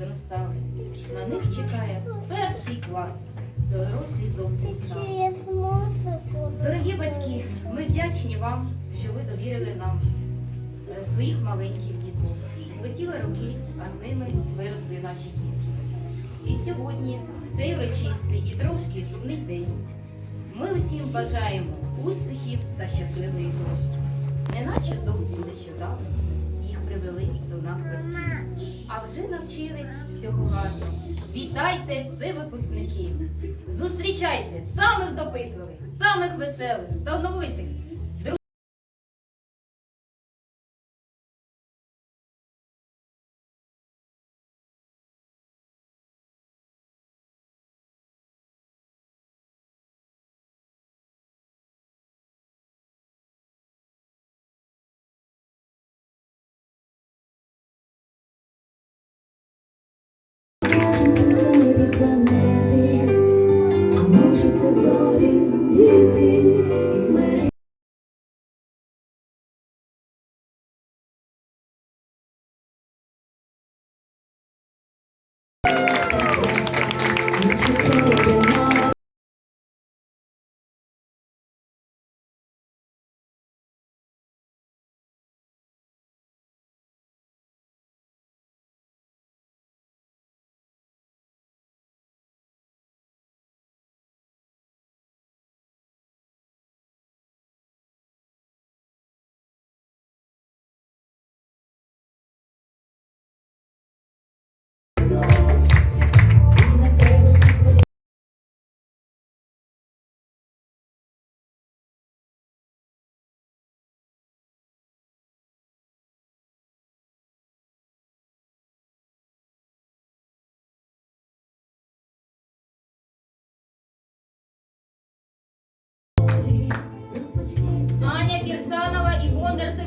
зростали. На них чекає перший клас. Дорослі зовсім стали. Дорогі батьки, ми вдячні вам, що ви довірили нам е, своїх маленьких діток. Злетіли роки, а з ними виросли наші дітки. І сьогодні цей урочистий і трошки сумний день. Ми усім бажаємо успіхів та щасливої долі. Неначе зовсім нещодавно привели до нас батьки. А вже навчились всього гарно. Вітайте, це випускники. Зустрічайте самих допитливих, самих веселих, талановитих.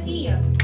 Бондар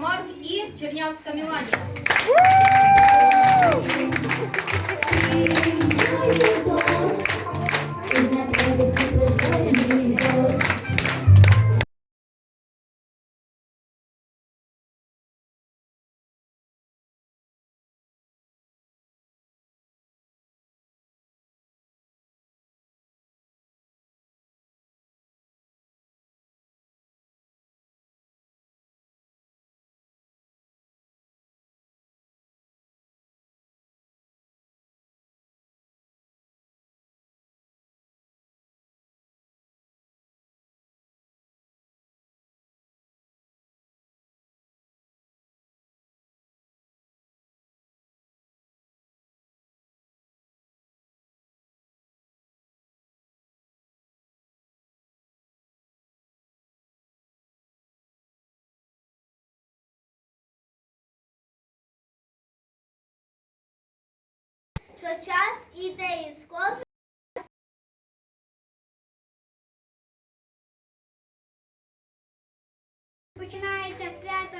Марк і Чернявська Міланія. Що час іде із скоро. Починається свято